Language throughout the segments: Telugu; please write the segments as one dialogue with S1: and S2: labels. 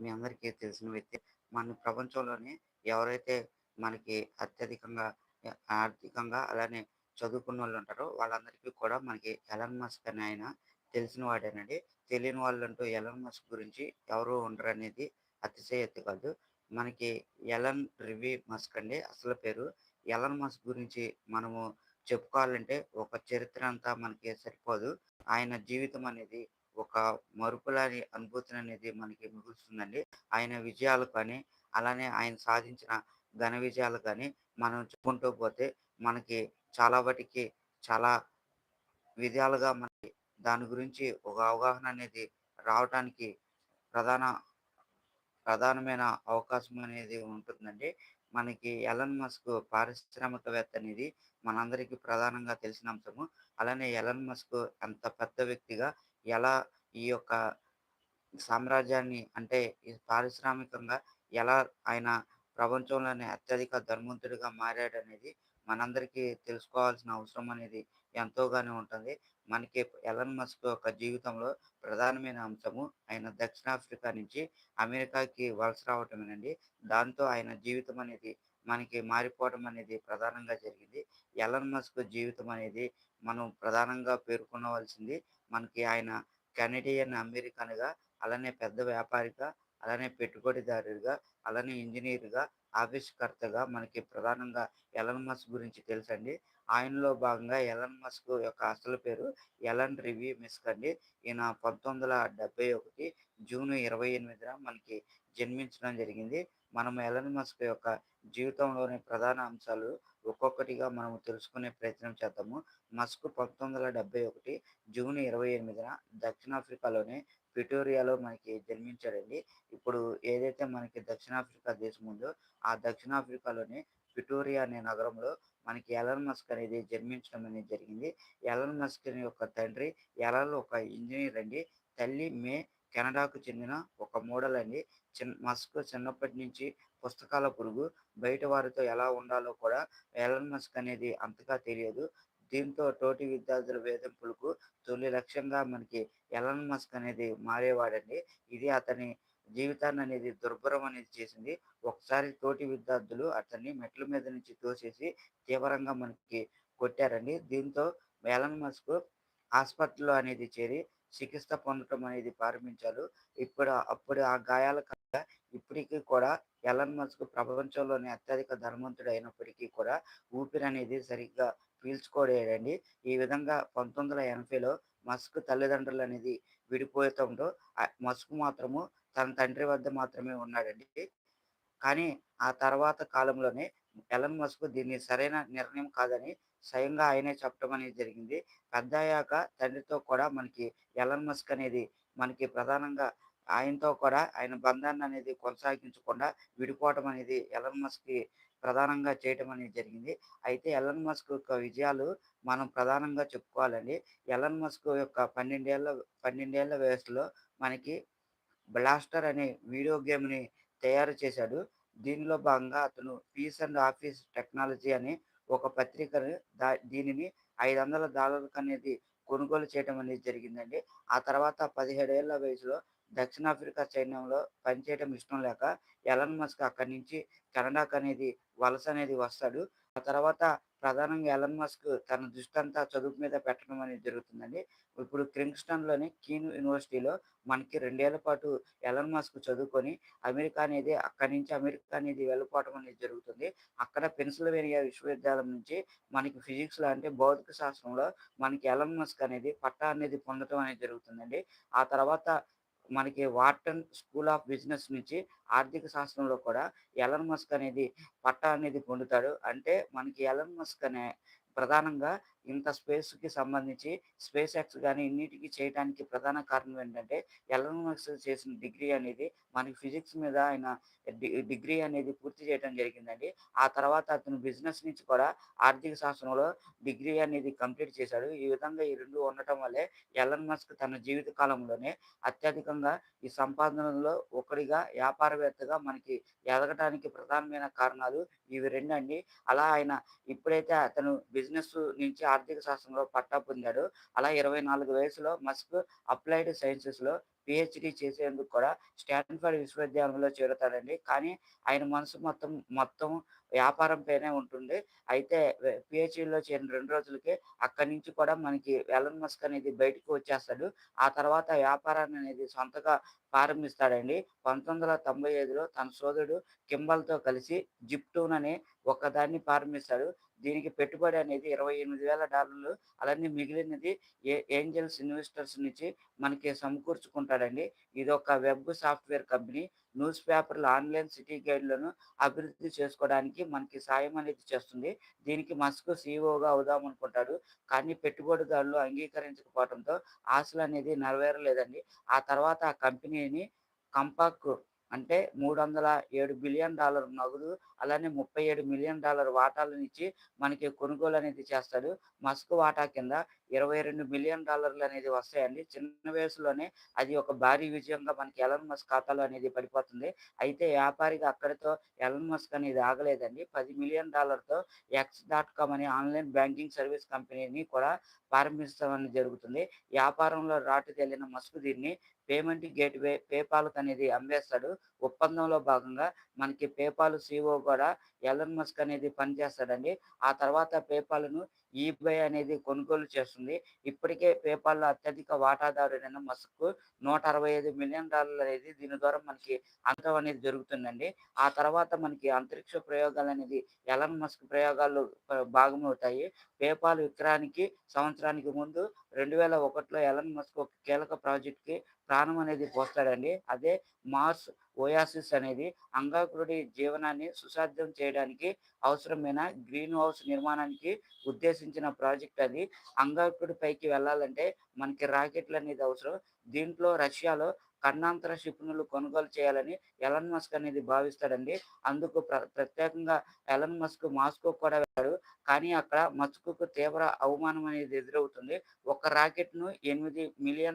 S1: మీ అందరికీ తెలిసిన వ్యక్తి. మన ప్రపంచంలోనే ఎవరైతే మనకి అత్యధికంగా ఆర్థికంగా అలానే చదువుకున్న వాళ్ళు ఉంటారో వాళ్ళందరికీ కూడా మనకి ఎలన్ మస్క్ అని ఆయన తెలిసిన వాడేనండి. తెలియని వాళ్ళంటూ ఎలన్ మస్క్ గురించి ఎవరు ఉండరు అనేది అతిశయత్తి కాదు. మనకి ఎలన్ రివి మస్క్ అండి అసలు పేరు. ఎలన్ మస్క్ గురించి మనము చెప్పుకోవాలంటే ఒక చరిత్ర అంతా మనకి సరిపోదు. ఆయన జీవితం అనేది ఒక మరపులాని అనుభూతిని అనేది మనకి మిగులుస్తుందండి. ఆయన విజయాలు కానీ, అలానే ఆయన సాధించిన ఘన విజయాలు కానీ మనం చెప్పుకుంటూ పోతే మనకి చాలా వాటికి చాలా విధాలుగా మనకి దాని గురించి ఒక అవగాహన అనేది రావటానికి ప్రధాన ప్రధానమైన అవకాశం అనేది ఉంటుందండి. మనకి ఎలన్ మస్క్ పారిశ్రామికవేత్త అనేది మనందరికీ ప్రధానంగా తెలిసిన అంశము. అలానే ఎలన్ మస్క్ అంత పెద్ద వ్యక్తిగా ఎలా ఈ యొక్క సామ్రాజ్యాన్ని అంటే ఈ పారిశ్రామికంగా ఎలా ఆయన ప్రపంచంలోనే అత్యధిక ధనవంతుడిగా మారాడనేది మనందరికీ తెలుసుకోవాల్సిన అవసరం అనేది ఎంతోగానే ఉంటుంది. మనకి ఎలన్ మస్క్ యొక్క జీవితంలో ప్రధానమైన అంశము ఆయన దక్షిణాఫ్రికా నుంచి అమెరికాకి వలస రావటమేనండి. దాంతో ఆయన జీవితం అనేది మనకి మారిపోవడం అనేది ప్రధానంగా జరిగింది. ఎలన్ మస్క్ జీవితం అనేది మనం ప్రధానంగా పేర్కొనవలసింది మనకి ఆయన కెనడియన్ అమెరికన్‌గా, అలానే పెద్ద వ్యాపారిగా, అలానే పెట్టుబడిదారుడిగా, అలానే ఇంజనీర్గా ఆవిష్కర్తగా మనకి ప్రధానంగా ఎలన్ మస్క్ గురించి తెలుసండి. ఆయనలో భాగంగా ఎలన్ మస్క్ యొక్క అసలు పేరు ఎలన్ రివ్యూ మిస్క్ అండి. ఈయన 1971 జూన్ 28న మనకి జన్మించడం జరిగింది. మనం ఎలన్ మస్క్ యొక్క జీవితంలోని ప్రధాన అంశాలు ఒక్కొక్కటిగా మనం తెలుసుకునే ప్రయత్నం చేద్దాము. మస్క్ 1971 జూన్ 28న దక్షిణాఫ్రికాలోని ప్రిటోరియాలో మనకి జన్మించాడండి. ఇప్పుడు ఏదైతే మనకి దక్షిణాఫ్రికా దేశం ఉందో, ఆ దక్షిణాఫ్రికాలోని ప్రిటోరియా అనే నగరంలో మనకి ఎలన్ మస్క్ అనేది జన్మించడం అనేది జరిగింది. ఎలన్ మస్క్ యొక్క తండ్రి ఎలన్ ఒక ఇంజనీర్ అండి. తల్లి మే కెనడాకు చెందిన ఒక మోడల్ అండి. చిన్న మస్క్ చిన్నప్పటి నుంచి పుస్తకాల పురుగు. బయట వారితో ఎలా ఉండాలో కూడా ఎలన్ మస్క్ అనేది అంతగా తెలియదు. దీంతో తోటి విద్యార్థుల వేధింపులకు తొలి లక్ష్యంగా మనకి ఎలన్ మస్క్ అనేది మారేవాడండి. ఇది అతని జీవితాన్ని అనేది దుర్భరం అనేది చేసింది. ఒకసారి తోటి విద్యార్థులు అతన్ని మెట్ల మీద నుంచి తోసేసి తీవ్రంగా మనకి కొట్టారండి. దీంతో ఎలన్ మస్క్ హాస్పిటల్‌లో అనేది చేరి చికిత్స పొందటం అనేది ప్రారంభించారు. ఇప్పుడు అప్పుడు ఆ గాయాల కారణంగా ఇప్పటికీ కూడా ఎలన్ మస్క్ ప్రపంచంలోనే అత్యధిక ధనవంతుడు అయినప్పటికీ కూడా ఊపిరి అనేది సరిగ్గా పీల్చుకోలేడండి. ఈ విధంగా 1980లో మస్క్ తల్లిదండ్రులు అనేది విడిపోతుండో మస్క్ మాత్రము తన తండ్రి వద్ద మాత్రమే ఉన్నాడండి. కానీ ఆ తర్వాత కాలంలోనే ఎలన్ మస్క్ దీన్ని సరైన నిర్ణయం కాదని స్వయంగా ఆయనే చెప్పడం అనేది జరిగింది. పెద్ద అయ్యాక తండ్రితో కూడా మనకి ఎలన్ మస్క్ అనేది మనకి ప్రధానంగా ఆయనతో కూడా ఆయన బంధాన్ని అనేది కొనసాగించకుండా విడిపోవటం అనేది ఎలన్ మస్క్‌కి ప్రధానంగా చేయటం అనేది జరిగింది. అయితే ఎలన్ మస్క్ యొక్క విజయాలు మనం ప్రధానంగా చెప్పుకోవాలండి. ఎలన్ మస్క్ యొక్క పన్నెండేళ్ళ పన్నెండేళ్ళ వయసులో మనకి బ్లాస్టర్ అనే వీడియో గేమ్‌ని తయారు చేశాడు. దీనిలో భాగంగా అతను పీస్ అండ్ ఆఫీస్ టెక్నాలజీ అనే ఒక పత్రికను దా దీనిని $500 అనేది కొనుగోలు చేయటం అనేది జరిగిందండి. ఆ తర్వాత పదిహేడేళ్ళ వయసులో దక్షిణాఫ్రికా సైన్యంలో పనిచేయటం ఇష్టం లేక ఎలన్ మస్క్ అక్కడి నుంచి కెనడాకి అనేది వలస అనేది వస్తాడు. ఆ తర్వాత ప్రధానంగా ఎలన్ మస్క్ తన దృష్టంతా చదువు మీద పెట్టడం అనేది జరుగుతుందండి. ఇప్పుడు క్రింగ్స్టన్‌లోని కీన్ యూనివర్సిటీలో మనకి రెండేళ్ళ పాటు ఎలన్ మస్క్ చదువుకొని అమెరికా అనేది అక్కడి నుంచి అమెరికా అనేది వెళ్ళిపోవటం అనేది జరుగుతుంది. అక్కడ పెన్సిల్వేనియా విశ్వవిద్యాలయం నుంచి మనకి ఫిజిక్స్‌లో అంటే భౌతిక శాస్త్రంలో మనకి ఎలన్ మస్క్ అనేది పట్టా అనేది పొందటం అనేది జరుగుతుందండి. ఆ తర్వాత మనకి వార్టన్ స్కూల్ ఆఫ్ బిజినెస్ నుంచి ఆర్థిక శాస్త్రంలో కూడా ఎలన్ మస్క్ అనేది పట్టా అనేది పొందుతాడు. అంటే మనకి ఎలన్ మస్క్ అనే ప్రధానంగా ఇంత స్పేస్‌కి సంబంధించి స్పేస్ ఎక్స్ కానీ ఇన్నిటికి చేయడానికి ప్రధాన కారణం ఏంటంటే ఎలన్ మస్క్ చేసిన డిగ్రీ అనేది మనకి ఫిజిక్స్ మీద ఆయన డిగ్రీ అనేది పూర్తి చేయడం జరిగిందండి. ఆ తర్వాత అతను బిజినెస్ నుంచి కూడా ఆర్థిక శాస్త్రంలో డిగ్రీ అనేది కంప్లీట్ చేశాడు. ఈ విధంగా ఈ రెండు ఉండటం వల్లే ఎలన్ మస్క్ తన జీవిత కాలంలోనే అత్యధికంగా ఈ సంపాదనలో ఒకడిగా వ్యాపారవేత్తగా మనకి ఎదగటానికి ప్రధానమైన కారణాలు ఇవి రెండు అండి. అలా ఆయన ఇప్పుడైతే అతను బిజినెస్ నుంచి ఆర్థిక శాస్త్రంలో పట్టా పొందాడు. అలా 24 వయసులో మస్క్ అప్లైడ్ సైన్సెస్‌లో పిహెచ్డి చేసేందుకు కూడా స్టాన్ఫర్డ్ విశ్వవిద్యాలయంలో చేరుతాడండి. కానీ ఆయన మనసు మొత్తం మొత్తం వ్యాపారం పైనే ఉంటుంది. అయితే పిహెచ్డిలో చేరిన రెండు రోజులకే అక్కడి నుంచి కూడా మనకి ఎలన్ మస్క్ అనేది బయటకు వచ్చేస్తాడు. ఆ తర్వాత వ్యాపారాన్ని అనేది సొంతగా ప్రారంభిస్తాడండి. 1995లో తన సోదరుడు కింబల్‌తో కలిసి జిప్టూన్ అనే ఒకదాన్ని ప్రారంభిస్తాడు. దీనికి పెట్టుబడి అనేది $28,000 అలానే మిగిలినది ఏ ఏంజెల్స్ ఇన్వెస్టర్స్ నుంచి మనకి సమకూర్చుకుంటాడండి. ఇది ఒక వెబ్ సాఫ్ట్‌వేర్ కంపెనీ. న్యూస్ పేపర్‌లు, ఆన్‌లైన్ సిటీ గైడ్‌లను అభివృద్ధి చేసుకోవడానికి మనకి సాయం అనేది చేస్తుంది. దీనికి మస్క్ సీఈఓగా అవుదామనుకుంటాడు. కానీ పెట్టుబడిదారులు అంగీకరించకపోవడంతో అనేది నెరవేరలేదండి. ఆ తర్వాత ఆ కంపెనీని కంపాక్ అంటే $307 బిలియన్ డాలర్ నగదు అలానే ముప్పై ఏడు మిలియన్ డాలర్ వాటాలను ఇచ్చి మనకి కొనుగోలు అనేది చేస్తాడు. మస్క్ వాటా కింద $22 మిలియన్ డాలర్లు అనేది వస్తాయండి. చిన్న వయసులోనే అది ఒక భారీ విజయంగా మనకి ఎలన్ మస్క్ ఖాతాలో అనేది పడిపోతుంది. అయితే వ్యాపారిగా అక్కడితో ఎలన్ మస్క్ అనేది ఆగలేదండి. $10,000,000తో ఎక్స్ డాట్ కామ్ అనే ఆన్‌లైన్ బ్యాంకింగ్ సర్వీస్ కంపెనీని కూడా ప్రారంభించడం జరుగుతుంది. వ్యాపారంలో రాటు తేలిన మస్క్ దీన్ని పేమెంట్ గేట్‌వే పేపాల్‌కి అనేది అమ్మేస్తాడు. ఒప్పందంలో భాగంగా మనకి పేపాల్ సిఓ కూడా ఎలన్ మస్క్ అనేది పనిచేస్తాడండి. ఆ తర్వాత పేపాల్‌ను ఈబే అనేది కొనుగోలు చేస్తుంది. ఇప్పటికే పేపాల్‌లో అత్యధిక వాటాదారుడైన మస్క్ $165 మిలియన్ అనేది దీని ద్వారా మనకి అంతం అనేది జరుగుతుందండి. ఆ తర్వాత మనకి అంతరిక్ష ప్రయోగాలు అనేది ఎలన్ మస్క్ ప్రయోగాలు భాగమవుతాయి. పేపాల్ విక్రయానికి సంవత్సరానికి ముందు 2001లో ఎలన్ మస్క్ ఒక కీలక ప్రాజెక్ట్‌కి ప్రాణం అనేది పోస్తాడండి. అదే మార్స్ ఓయాసిస్ అనేది అంగాకుడి జీవనాన్ని సుసాధ్యం చేయడానికి అవసరమైన గ్రీన్ హౌస్ నిర్మాణానికి ఉద్దేశించిన ప్రాజెక్ట్ అది. అంగాకుడి పైకి వెళ్ళాలంటే మనకి రాకెట్లు అనేది అవసరం. దీంట్లో రష్యాలో ఖండాంతర క్షిపణులు కొనుగోలు చేయాలని ఎలన్ మస్క్ అనేది భావిస్తాడండి. అందుకు ప్ర ప్రత్యేకంగా ఎలన్ మస్క్ మాస్కో కూడా వెళ్ళాడు కానీ అక్కడ మస్క్‌కు తీవ్ర అవమానం అనేది ఎదురవుతుంది. ఒక రాకెట్‌ను ఎనిమిది మిలియన్కు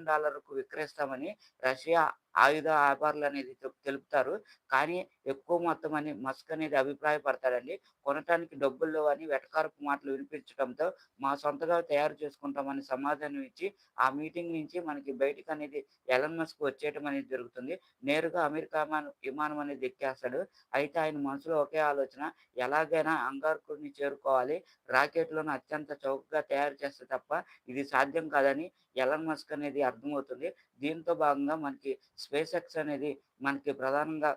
S1: విక్రయిస్తామని రష్యా ఆయుధ వ్యాపారులు అనేది తెలుపుతారు. కానీ ఎక్కువ మొత్తం అని మస్క్ అనేది అభిప్రాయపడతాడండి. కొనటానికి డబ్బులు అని వెటకారపు మాటలు వినిపించడంతో మా సొంతగా తయారు చేసుకుంటామని సమాధానం ఇచ్చి ఆ మీటింగ్ నుంచి మనకి బయటకు అనేది ఎలన్ మస్క్ వచ్చేయటం అనేది జరుగుతుంది. నేరుగా అమెరికా విమానం విమానం అనేది ఎక్కేస్తాడు. అయితే ఆయన మనసులో ఒకే ఆలోచన ఎలాగైనా అంగారకుడిని చేరుకోవాలి. రాకెట్‌లను అత్యంత చౌకగా తయారు చేస్తే తప్ప ఇది సాధ్యం కాదని ఎలన్ మస్క్ అనేది అర్థమవుతుంది. దీంతో భాగంగా మనకి స్పేస్ ఎక్స్ అనేది మనకి ప్రధానంగా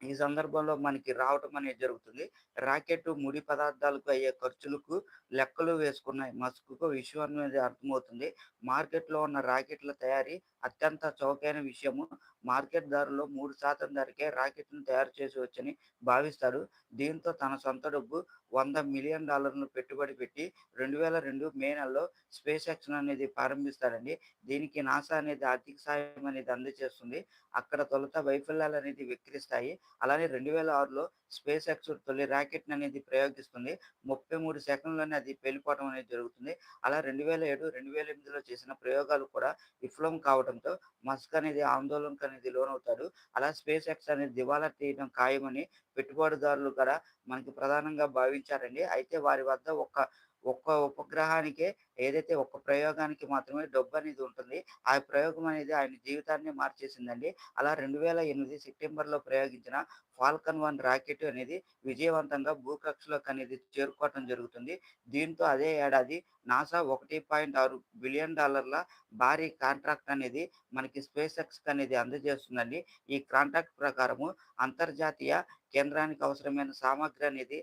S1: ఈ సందర్భంలో మనకి రావటం అనేది జరుగుతుంది. రాకెట్ ముడి పదార్థాలకు అయ్యే ఖర్చులకు లెక్కలు వేసుకున్నాయి మస్క్‌కు విషయం అనేది అర్థమవుతుంది. మార్కెట్‌లో ఉన్న రాకెట్ల తయారీ అత్యంత చౌకైన విషయము. మార్కెట్ ధరలో మూడు శాతం ధరకే రాకెట్‌ను తయారు చేయవచ్చని భావిస్తాడు. దీంతో తన సొంత డబ్బు వంద మిలియన్ డాలర్లను పెట్టుబడి పెట్టి 2002 మే నెలలో స్పేస్ ఎక్స్ అనేది ప్రారంభిస్తాడండి. దీనికి నాసా అనేది ఆర్థిక సాయం అనేది అందజేస్తుంది. అక్కడ తొలుత వైఫల్యాలు అనేది విక్రిస్తాయి అలానే 2006లో స్పేస్ ఎక్స్ తొలి రాకెట్ అనేది ప్రయోగిస్తుంది. 33 సెకన్‌లోనే అది పేలిపోవడం అనేది జరుగుతుంది. అలా 2007, 2008లో చేసిన ప్రయోగాలు కూడా విఫలం కావడంతో మస్క్ అనేది ఆందోళనకు అనేది లోనవుతాడు. అలా స్పేస్ ఎక్స్ అనేది దివాలా తీయడం ఖాయమని పెట్టుబడిదారులు కూడా మనకి ప్రధానంగా భావించారండి. అయితే వారి వద్ద ఒక ఒక్క ఉపగ్రహానికే ఏదైతే ఒక్క ప్రయోగానికి మాత్రమే డబ్బు అనేది ఉంటుంది. ఆ ప్రయోగం అనేది ఆయన జీవితాన్ని మార్చేసిందండి. అలా 2008 సెప్టెంబర్‌లో ప్రయోగించిన ఫాల్కన్ వన్ రాకెట్ అనేది విజయవంతంగా భూకక్షలోకి అనేది చేరుకోవటం జరుగుతుంది. దీంతో అదే ఏడాది నాసా $1.6 బిలియన్ భారీ కాంట్రాక్ట్ అనేది మనకి స్పేస్ ఎక్స్‌కి అనేది అందజేస్తుందండి. ఈ కాంట్రాక్ట్ ప్రకారము అంతర్జాతీయ కేంద్రానికి అవసరమైన సామగ్రి అనేది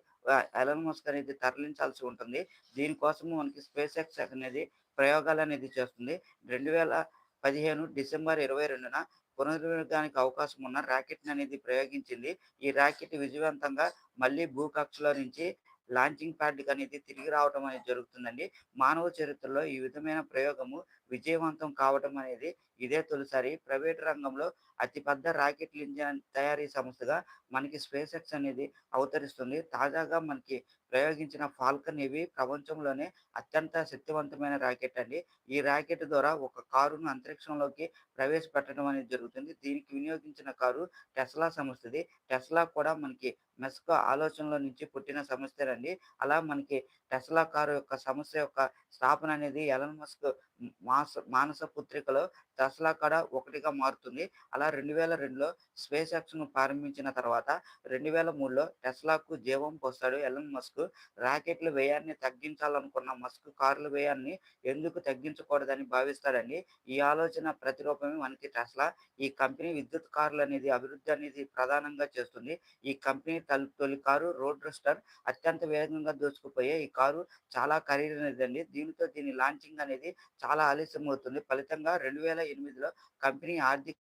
S1: ఎలన్ మస్క్ అనేది తరలించాల్సి ఉంటుంది. దీనికోసము మనకి స్పేస్ ఎక్స్ అనేది ప్రయోగాలు అనేది చేస్తుంది. 2015 డిసెంబర్ 22న పునర్వినియోగానికి అవకాశం ఉన్న ర్యాకెట్ని అనేది ప్రయోగించింది. ఈ రాకెట్ విజయవంతంగా మళ్ళీ భూకక్షలో నుంచి లాంచింగ్ ప్యాడ్‌కి అనేది తిరిగి రావడం అనేది జరుగుతుందండి. మానవ చరిత్రలో ఈ విధమైన ప్రయోగము విజయవంతం కావటం అనేది ఇదే తొలిసారి. ప్రైవేట్ రంగంలో అతిపెద్ద రాకెట్ ఇంజన్ తయారీ సంస్థగా మనకి స్పేస్ ఎక్స్ అనేది అవతరిస్తుంది. తాజాగా మనకి ప్రయోగించిన ఫాల్కన్ ఇవి ప్రపంచంలోనే అత్యంత శక్తివంతమైన రాకెట్ అండి. ఈ రాకెట్ ద్వారా ఒక కారును అంతరిక్షంలోకి ప్రవేశపెట్టడం అనేది జరుగుతుంది. దీనికి వినియోగించిన కారు టెస్లా సంస్థది. టెస్లా కూడా మనకి మెస్క్ ఆలోచనలో నుంచి పుట్టిన సంస్థేనండి. అలా మనకి టెస్లా కారు యొక్క సంస్థ యొక్క స్థాపన అనేది ఎలన్ మస్క్ ಮಾಸ ಮಾನಸ ಪುತ್ರಿಕಳು టెస్లా కూడా ఒకటిగా మారుతుంది. అలా 2002లో స్పేస్ ఎక్స్‌ను ప్రారంభించిన తర్వాత 2003లో టెస్లాకు జీవం పోస్తాడు ఎలన్ మస్క్. రాకెట్‌ల వ్యయాన్ని తగ్గించాలనుకున్న మస్క్ కార్ల వ్యయాన్ని ఎందుకు తగ్గించకూడదని భావిస్తాడండి. ఈ ఆలోచన ప్రతిరూపమే మనకి టెస్లా. ఈ కంపెనీ విద్యుత్ కార్లు అనేది అభివృద్ధి అనేది ప్రధానంగా చేస్తుంది. ఈ కంపెనీ తొలి కారు రోడ్ రోడ్‌స్టర్ అత్యంత వేగంగా దోచుకుపోయే ఈ కారు చాలా ఖరీదైనదండి. దీనితో దీని లాంచింగ్ అనేది చాలా ఆలస్యం అవుతుంది. ఫలితంగా రెండు 2008లో కంపెనీ ఆర్థిక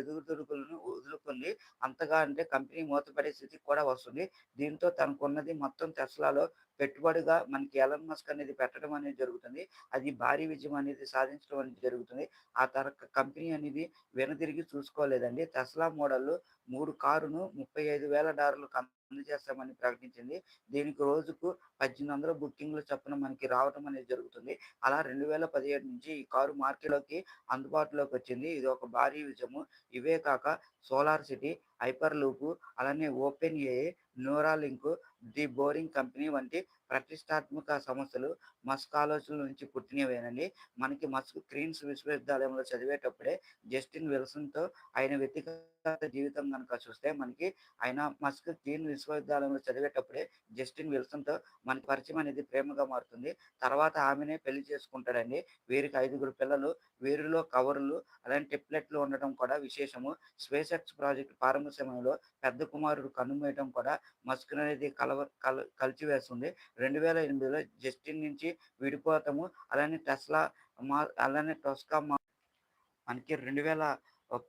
S1: ఎదుగుదొడుకులను వదులుకుంది. అంతగా అంటే కంపెనీ మూతపడే స్థితికి కూడా వస్తుంది. దీంతో తనకున్నది మొత్తం టెస్లాలో పెట్టుబడిగా మనకి ఎలన్ మస్క్ అనేది పెట్టడం అనేది జరుగుతుంది. అది భారీ విజయం అనేది సాధించడం అనేది జరుగుతుంది. ఆ తర కంపెనీ అనేది వెనుదిరిగి చూసుకోలేదండి. టెస్లా మోడల్ మూడు కారును $35,000లకు అందజేస్తామని ప్రకటించింది. దీనికి రోజుకు పద్దెనిమిది వందల బుకింగ్లు చొప్పున మనకి రావటం అనేది జరుగుతుంది. అలా 2017 నుంచి ఈ కారు మార్కెట్‌లోకి అందుబాటులోకి వచ్చింది. ఇది ఒక భారీ విజయము. ఇవే కాక సోలార్ సిటీ, హైపర్ లూపు అలానే Open A Neuralink, the Boring Company వంటి ప్రతిష్టాత్మక సంస్థలు మస్క్ ఆలోచనల నుంచి పుట్టినవేనండి. మనకి మస్క్ క్రీన్స్ విశ్వవిద్యాలయంలో చదివేటప్పుడే జస్టిన్ విల్సన్‌తో ఆయన వ్యక్తిగత జీవితం కనుక చూస్తే మనకి ఆయన మస్క్ క్రీన్ విశ్వవిద్యాలయంలో చదివేటప్పుడే జస్టిన్ విల్సన్‌తో మనకి పరిచయం అనేది ప్రేమగా మారుతుంది. తర్వాత ఆమెనే పెళ్ళి చేసుకుంటాడండి. వీరికి ఐదుగురు పిల్లలు. వీరిలో కవర్లు అలాంటి టిప్లెట్లు ఉండటం కూడా విశేషము. స్పేస్ ఎక్స్ ప్రాజెక్ట్ ప్రారంభ సమయంలో పెద్ద కుమారుడు కన్నుమూయటం కూడా మస్క్ అనేది కలవ కల కలిచివేస్తుంది. 2008లో జస్టిన్ నుంచి విడిపోతాము. అలానే టెస్లా మా అలానే టెస్లా మా మనకి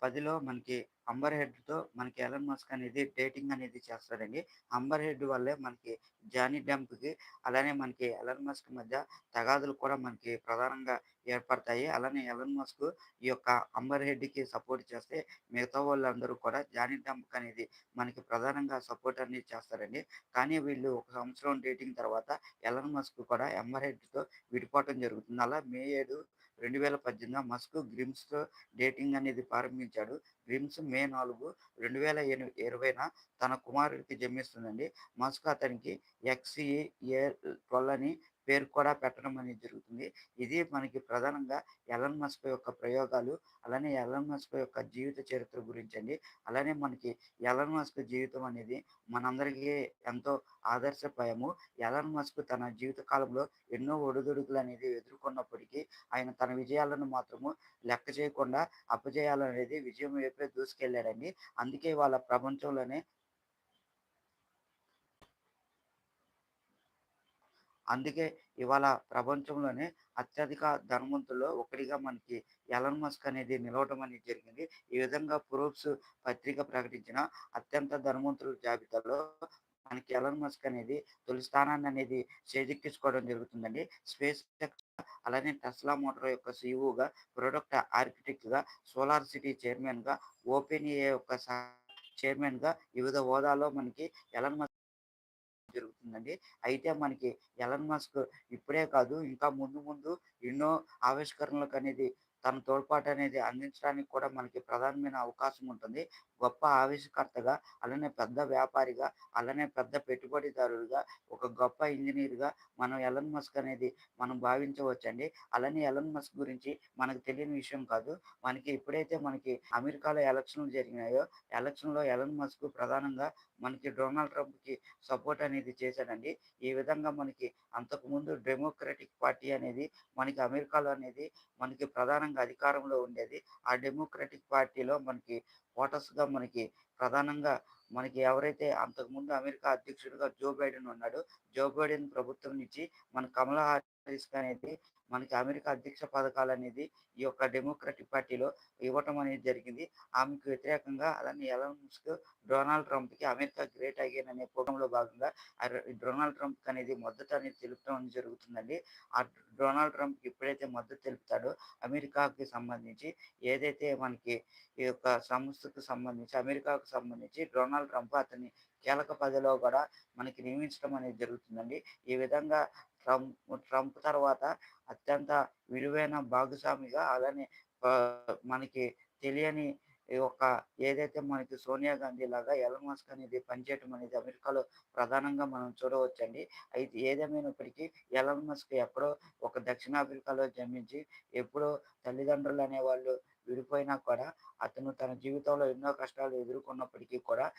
S1: పదిలో మనకి అంబర్ హెర్డ్‌తో మనకి ఎలన్ మస్క్ అనేది డేటింగ్ అనేది చేస్తారండి అంబర్ హెడ్ వల్లే మనకి జానీ డెంప్‌కి అలానే మనకి ఎలన్ మస్క్ మధ్య తగాదులు కూడా మనకి ప్రధానంగా ఏర్పడతాయి. అలానే ఎలన్ మస్క్ ఈ యొక్క అంబర్ హెర్డ్‌కి సపోర్ట్ చేస్తే మిగతా వాళ్ళందరూ కూడా జానీ డంప్ అనేది మనకి ప్రధానంగా సపోర్ట్ అనేది చేస్తారండి. కానీ వీళ్ళు ఒక సంవత్సరం డేటింగ్ తర్వాత ఎలన్ మస్క్ కూడా అంబర్ హెర్డ్‌తో విడిపోవటం జరుగుతుంది. అలా మే ఏడు 7, 2018 మస్క్ గ్రిమ్స్‌తో డేటింగ్ అనేది ప్రారంభించాడు. గ్రిమ్స్ మే 4, 2020న తన కుమారుడికి జన్మిస్తుందండి. మస్క్ అతనికి ఎక్స్‌ఈఏ-12 అని పేరు కూడా పెట్టడం అనేది జరుగుతుంది. ఇది మనకి ప్రధానంగా ఎలన్ మస్క్ యొక్క ప్రయోగాలు, అలానే ఎలన్ మస్క్ యొక్క జీవిత చరిత్ర గురించి అండి అలానే మనకి ఎలన్ మస్క్ జీవితం అనేది మనందరికీ ఎంతో ఆదర్శప్రాయము. ఎలన్ మస్క్ తన జీవిత కాలంలో ఎన్నో ఒడిదుడుకులనేది ఎదుర్కొన్నప్పటికీ ఆయన తన విజయాలను మాత్రము లెక్క చేయకుండా అపజయాలనేది విజయం వైపే దూసుకెళ్ళాడండి. అందుకే వాళ్ళ ప్రపంచంలోనే అందుకే ఇవాళ ప్రపంచంలోనే అత్యధిక ధనవంతుల్లో ఒకటిగా మనకి ఎలన్ మస్క్ అనేది నిలవటం అనేది జరిగింది. ఈ విధంగా ప్రూఫ్స్ పత్రిక ప్రకటించిన అత్యంత ధనవంతుల జాబితాలో మనకి ఎలన్ మస్క్ అనేది తొలి స్థానాన్ని అనేది చేజిక్కించుకోవడం జరుగుతుందండి. స్పేస్ అలానే టెస్లా మోటార్ యొక్క సీఈఓగా, ప్రొడక్ట్ ఆర్కిటెక్ట్‌గా, సోలార్ సిటీ చైర్మన్‌గా, ఓపెన్ ఏఐ యొక్క చైర్మన్‌గా వివిధ హోదాలో మనకి ఎలన్ మస్క్ జరుగుతుందండి. అయితే మనకి ఎలన్ మస్క్ ఇప్పుడే కాదు ఇంకా ముందు ముందు ఎన్నో ఆవిష్కరణలకు అనేది తన తోడ్పాటు అనేది అందించడానికి కూడా మనకి ప్రధానమైన అవకాశం ఉంటుంది. గొప్ప ఆవిష్కర్తగా, అలానే పెద్ద వ్యాపారిగా, అలానే పెద్ద పెట్టుబడిదారుడిగా, ఒక గొప్ప ఇంజనీర్గా మనం ఎలన్ మస్క్ అనేది మనం భావించవచ్చండి. అలానే ఎలన్ మస్క్ గురించి మనకు తెలియని విషయం కాదు. మనకి ఎప్పుడైతే మనకి అమెరికాలో ఎలక్షన్‌లు జరిగినాయో, ఎలక్షన్‌లో ఎలన్ మస్క్ ప్రధానంగా మనకి డొనాల్డ్ ట్రంప్‌కి సపోర్ట్ అనేది చేశాడండి. ఈ విధంగా మనకి అంతకుముందు డెమోక్రటిక్ పార్టీ అనేది మనకి అమెరికాలో అనేది మనకి ప్రధానంగా అధికారంలో ఉండేది. ఆ డెమోక్రటిక్ పార్టీలో మనకి ఓటర్స్‌గా మనకి ప్రధానంగా మనకి ఎవరైతే అంతకుముందు అమెరికా అధ్యక్షుడిగా జో బైడెన్ ఉన్నాడో, జో బైడెన్ ప్రభుత్వం నుంచి మన కమలా హారిస్ అనేది మనకి అమెరికా అధ్యక్ష పథకాలు అనేది ఈ యొక్క డెమోక్రటిక్ పార్టీలో ఇవ్వటం అనేది జరిగింది. ఆమెకు వ్యతిరేకంగా అలానే ఎలాన్ ముస్క్ డొనాల్డ్ ట్రంప్‌కి అమెరికా గ్రేట్ అగైన్ అనే ప్రోగ్రామ్‌లో భాగంగా డొనాల్డ్ ట్రంప్ అనేది మద్దతు అనేది తెలుపడం అనేది జరుగుతుందండి. ఆ డొనాల్డ్ ట్రంప్ ఎప్పుడైతే మద్దతు తెలుపుతాడో అమెరికాకి సంబంధించి ఏదైతే మనకి ఈ యొక్క సంస్థకు సంబంధించి అమెరికాకు సంబంధించి డొనాల్డ్ ట్రంప్ అతని కీలక పదవిలో కూడా మనకి నియమించడం అనేది జరుగుతుందండి. ఈ విధంగా ట్రంప్ ట్రంప్ తర్వాత అత్యంత విలువైన భాగస్వామిగా అలానే మనకి తెలియని ఒక ఏదైతే మనకి సోనియా గాంధీ లాగా ఎలన్ మస్క్ అనేది పనిచేయటం అనేది అమెరికాలో ప్రధానంగా మనం చూడవచ్చండి. అయితే ఏదేమైనప్పటికీ ఎలన్ మస్క్ ఎప్పుడో ఒక దక్షిణాఫ్రికాలో జన్మించి ఎప్పుడో తల్లిదండ్రులు అనేవాళ్ళు విడిపోయినా కూడా అతను తన జీవితంలో ఎన్నో కష్టాలు ఎదుర్కొన్నప్పటికీ కూడా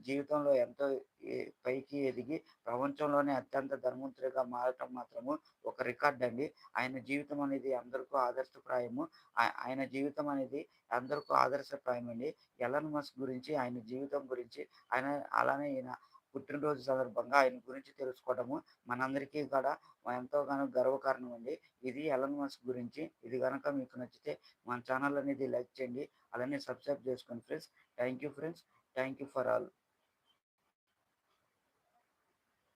S1: జీవితంలో ఎంతో పైకి ఎదిగి ప్రపంచంలోనే అత్యంత ధనవంతుడిగా మారటం మాత్రము ఒక రికార్డ్ అండి. ఆయన జీవితం అనేది అందరికీ ఆదర్శప్రాయము. ఆయన జీవితం అనేది అందరికీ ఆదర్శప్రాయమండి. ఎలన్ మస్క్ గురించి, ఆయన జీవితం గురించి, ఆయన అలానే ఈయన పుట్టినరోజు సందర్భంగా ఆయన గురించి తెలుసుకోవడము మనందరికీ కూడా ఎంతోగానో గర్వకారణం అండి. ఇది ఎలన్ మస్క్ గురించి. ఇది గనక మీకు నచ్చితే మన ఛానల్ అనేది లైక్ చేయండి. అలానే సబ్స్క్రైబ్ చేసుకోండి friends. Thank you friends. Thank you for all.